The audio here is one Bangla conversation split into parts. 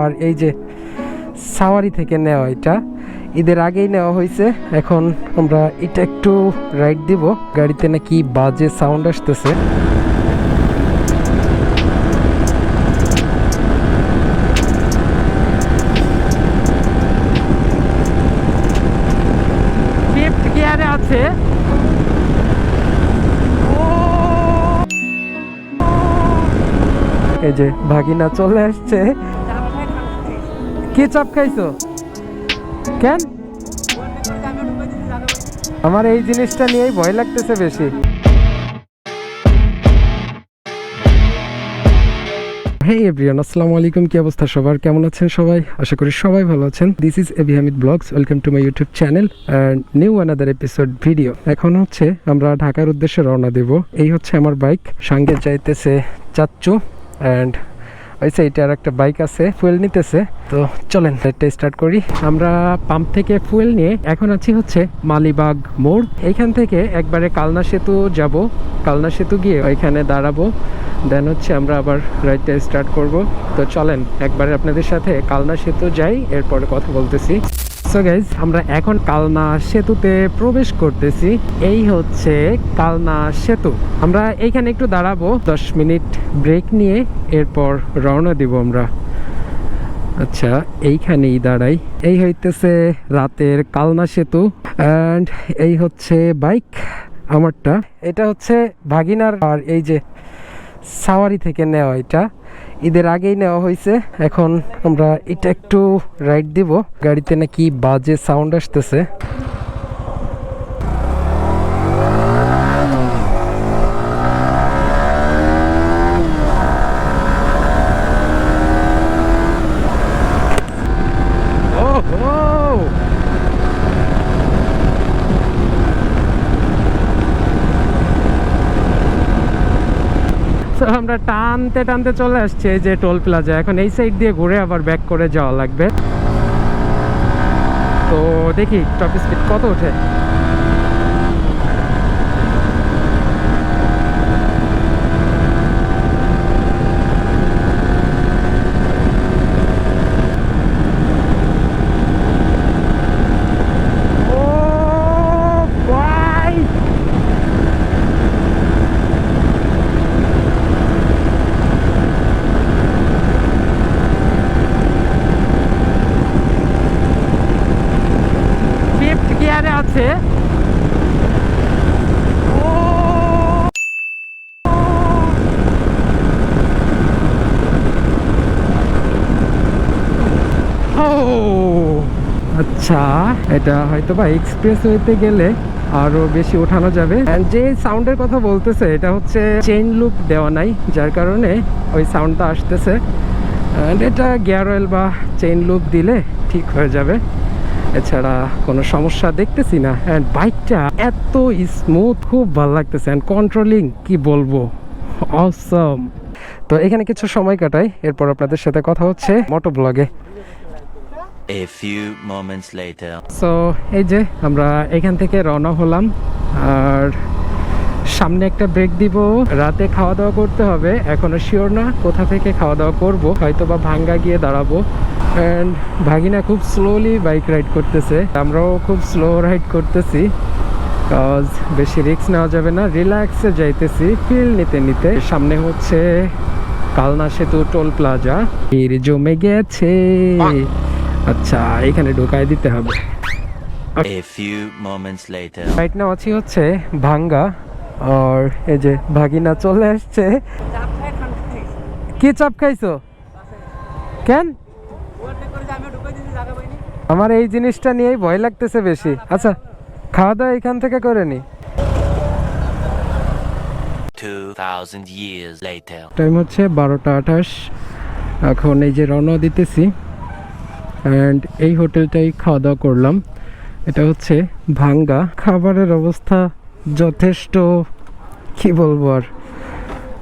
আর এই যে সাওয়ারি থেকে নেওয়া এটা, ঈদের আগেই নেওয়া হয়েছে। এখন আমরা এটা একটু রাইড দিব। গাড়িতে নাকি বাজে সাউন্ড আসতেছে। আছে। এই যে ভাগিনা চলে আসছে। কি চাপ খাইছো? কেন? আমার এই জিনিসটা নিয়েই ভয় লাগতেছে বেশি। হে এভরিওয়ান আসসালামু আলাইকুম, কি অবস্থা সবার? কেমন আছেন সবাই? আশা করি সবাই ভালো আছেন। This is AB Hamid blogs welcome to my YouTube channel and new another episode video এখন হচ্ছে আমরা ঢাকার উদ্দেশ্যে রওনা দেব। এই হচ্ছে আমার বাইক সঙ্গে যাইতেছে চাচ্চু অ্যান্ড ওই সাইডে আর একটা বাইক আছে ফুয়েল নিতেছে। তো চলেন এটা স্টার্ট করি। আমরা পাম্প থেকে ফুয়েল নিয়ে এখন আছি হচ্ছে মালিবাগ মোড়। এইখান থেকে একবারে কালনা সেতু যাব। কালনা সেতু গিয়ে ওইখানে দাঁড়াবো। দেন হচ্ছে আমরা আবার রাইডটা স্টার্ট করব। তো চলেন, একবারে আপনাদের সাথে কালনা সেতু যাই, এরপরে কথা বলতেছি। সো গাইজ আমরা এখন কালনা সেতুতে প্রবেশ করতেছি। এই হচ্ছে কালনা সেতু। আমরা এইখানে একটু দাঁড়াবো, দশ মিনিট ব্রেক নিয়ে এরপর রওনা দিব আমরা। আচ্ছা এইখানেই দাঁড়াই। এই হইতেছে রাতের কালনা সেতু। অ্যান্ড এই হচ্ছে বাইক আমারটা। এটা হচ্ছে ভাগিনার আর এই যে সাওয়ারি থেকে নেওয়া এটা। ঈদের আগেই নেওয়া হয়েছে। এখন আমরা এটা একটু রাইড দিব। গাড়িতে নাকি বাজে সাউন্ড আসতেছে। তো আমরা টানতে টানতে চলে আসছে যে টোল প্লাজা। এখন এই সাইড দিয়ে ঘুরে আবার ব্যাক করে যাওয়া লাগবে। তো দেখি, টপ স্পিড কত ওঠে ও ভাই ফিফথ গিয়ারে আছে ও আচ্ছা এটা হয়তো বা এক্সপ্রেস ওয়েতে গেলে আরও বেশি ওঠানো যাবে। যে সাউন্ডের কথা বলতেছে, এটা হচ্ছে চেইন লুপ দেওয়া নাই, যার কারণে ওই সাউন্ডটা আসতেছে। এটা গিয়ার অয়েল বা চেইন লুপ দিলে ঠিক হয়ে যাবে। এছাড়া কোনো সমস্যা দেখতেছি না। অ্যান্ড বাইকটা এত স্মুথ খুব ভালো লাগতেছে। অ্যান্ড কন্ট্রোলিং কি বলব? অসম তো এখানে কিছু সময় কাটাই, এরপর আপনাদের সাথে কথা হচ্ছে মোটো ব্লগে A few moments later. So এই যে আমরা এখান থেকে রওনা হলাম, আর সামনে একটা ব্রেক দিব। রাতে খাওয়া দাওয়া করতে হবে, এখনও শিওর না কোথা থেকে খাওয়া দাওয়া হয়তো বা ভাঙ্গা গিয়ে দাঁড়াবো। অ্যান্ড ভাগিনা খুব স্লোলি বাইক রাইড করতেছে, আমরাও খুব স্লো রাইড করতেছি। কজ বেশি রিস্ক নেওয়া যাবে না রিল্যাক্সে যাইতেছি ফিল নিতে নিতে। সামনে হচ্ছে কালনা সেতু টোল প্লাজা জমে গেছে। আচ্ছা এখানে ঢোকায় দিতে হবে। A few moments later. Right now আছি হচ্ছে ভাঙ্গা আর এই যে ভাগিনা চলে আসছে। কি চাপ খাইছো? কেন? আমার এই জিনিসটা নিয়েই ভয় লাগতেছে বেশি। আচ্ছা খাওয়া দাওয়া এখান থেকে করে নি। 2000 years later. টাইম হচ্ছে বারোটা আঠাশ। এখন এই যে রওনা দিতেছি। অ্যান্ড এই হোটেলটাই খাওয়া দাওয়া করলাম। এটা হচ্ছে ভাঙ্গা। খাবারের অবস্থা যথেষ্ট, কি বলব আর,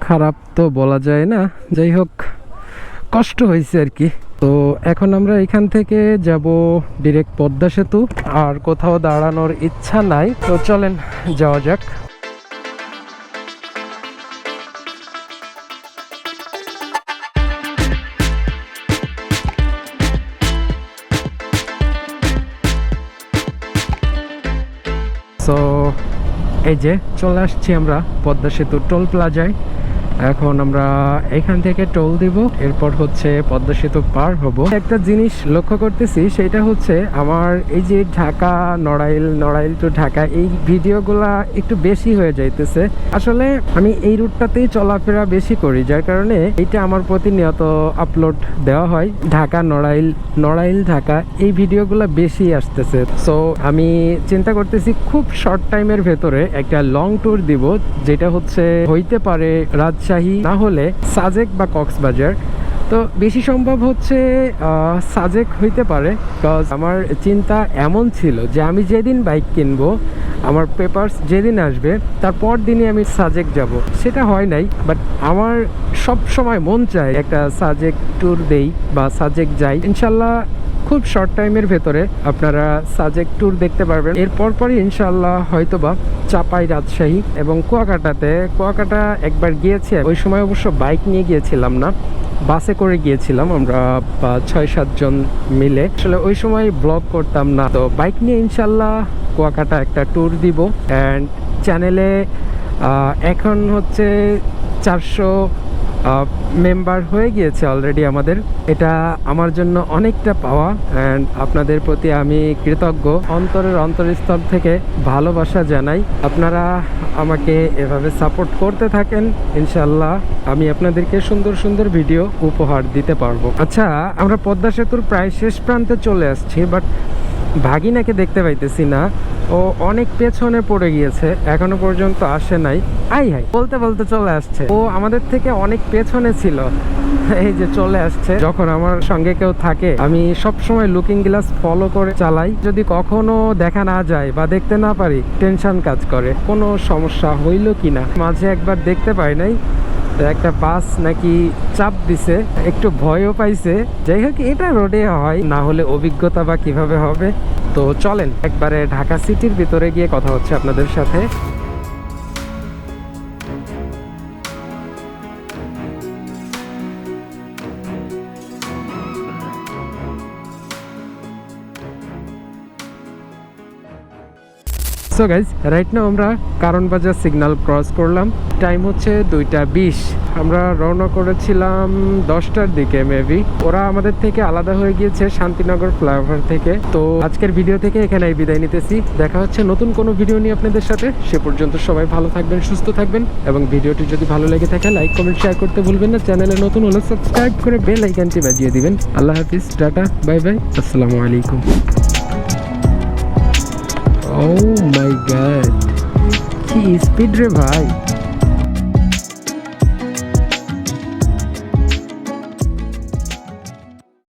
খারাপ তো বলা যায় না। যাই হোক, কষ্ট হয়েছে আর কি। তো এখন আমরা এখান থেকে যাব ডিরেক্ট পদ্মা সেতু। আর কোথাও দাঁড়ানোর ইচ্ছা নাই। তো চলেন, যাওয়া যাক। এই যে চলে আসছি আমরা পদ্মা সেতু টোল প্লাজায়। এখন আমরা এখান থেকে টোল দিব, এরপর হচ্ছে পদ্মা সেতু পার হব। একটা জিনিস লক্ষ্য করতেছি, সেটা হচ্ছে আমার এই যে ঢাকা নড়াইল নড়াইল টু ঢাকা, এই ভিডিওগুলা একটু বেশি হয়ে যাইতেছে। আসলে আমি এই রুটটাতেই চলাফেরা বেশি করি, যার কারণে এটা আমার প্রতিনিয়ত আপলোড দেওয়া হয়। ঢাকা, নড়াইল নড়াইল, ঢাকা, এই ভিডিওগুলো বেশি আসতেছে। সো আমি চিন্তা করতেছি খুব শর্ট টাইমের ভেতরে একটা লং ট্যুর দিব, যেটা হচ্ছে হইতে পারে রাজশাহী না হলে সাজেক বা কক্সবাজার। তো বেশি সম্ভব হচ্ছে সাজেক হইতে পারে বিকজ আমার চিন্তা এমন ছিল যে আমি যেদিন বাইক কিনবো, আমার পেপার্স যেদিন আসবে তারপর দিনই আমি সাজেক যাব। সেটা হয় নাই বাট আমার সব সময় মন চায় একটা সাজেক ট্যুর দেই বা সাজেক যাই। ইনশাল্লাহ খুব শর্ট টাইমের ভেতরে আপনারা সাজেক ট্যুর দেখতে পারবেন। এরপর পরই ইনশাল্লাহ হয়তোবা চাপাই রাজশাহী এবং কুয়াকাটাতে। কুয়াকাটা একবার গিয়েছে, ওই সময় অবশ্য বাইক নিয়ে গিয়েছিলাম না বাসে করে গিয়েছিলাম আমরা ছয় সাতজন মিলে। আসলে ওই সময় ব্লগ করতাম না, তো বাইক নিয়ে ইনশাল্লাহ কুয়াকাটা একটা ট্যুর দিব। অ্যান্ড চ্যানেলে এখন হচ্ছে চারশো মেম্বার হয়ে গিয়েছে অলরেডি আমাদের। এটা আমার জন্য অনেকটা পাওয়া অ্যান্ড আপনাদের প্রতি আমি কৃতজ্ঞ। অন্তরের অন্তরস্থল থেকে ভালোবাসা জানাই। আপনারা আমাকে এভাবে সাপোর্ট করতে থাকেন ইনশাল্লাহ আমি আপনাদেরকে সুন্দর সুন্দর ভিডিও উপহার দিতে পারব। আচ্ছা আমরা পদ্মা সেতুর প্রায় শেষ প্রান্তে চলে আসছি বাট ভাগিনাকে দেখতে পাইতেছি না। ও অনেক পেছনে পড়ে গিয়েছে, এখনও পর্যন্ত আসে নাই। আই হাই বলতে বলতে চলে আসছে। ও আমাদের থেকে অনেক পেছনে ছিল। এই যে চলে আসছে। যখন আমার সঙ্গে কেউ থাকে, আমি সব সময় লুকিং গ্লাস ফলো করে চালাই। যদি কখনো দেখা না যায় বা দেখতে না পারি টেনশন কাজ করে। কোনো সমস্যা হইল কিনা? মাঝে একবার দেখতে পাই নাই। একটা বাস নাকি চাপ দিছে, একটু ভয়ও পাইছে। যাই হোক, এটা রোডে হয়, না হলে অভিজ্ঞতা বা কীভাবে হবে? তো চলেন, একবারে ঢাকা সিটির ভিতরে গিয়ে কথা হচ্ছে আপনাদের সাথে। সো গাইজ রাইট নাও আমরা কারণ বাজার সিগন্যাল ক্রস করলাম। টাইম হচ্ছে দুইটা বিশ। আমরা রওনা করেছিলাম দশটার দিকে মেবি ওরা আমাদের থেকে আলাদা হয়ে গিয়েছে শান্তিনগর ফ্লাইওভার থেকে। তো আজকের ভিডিও থেকে এখানে বিদায় নিতেছি। দেখা হচ্ছে নতুন কোনো ভিডিও নিয়ে আপনাদের সাথে। সে পর্যন্ত সবাই ভালো থাকবেন, সুস্থ থাকবেন। এবং ভিডিওটি যদি ভালো লেগে থাকে লাইক কমেন্ট শেয়ার করতে ভুলবেন না। চ্যানেলে নতুন হলে সাবস্ক্রাইব করে বেল আইকনটি বাজিয়ে দিবেন। আল্লাহ হাফিজ, টাটা বাই বাই আসসালামু আলাইকুম। ও মাই গড কি স্পিড রে ভাই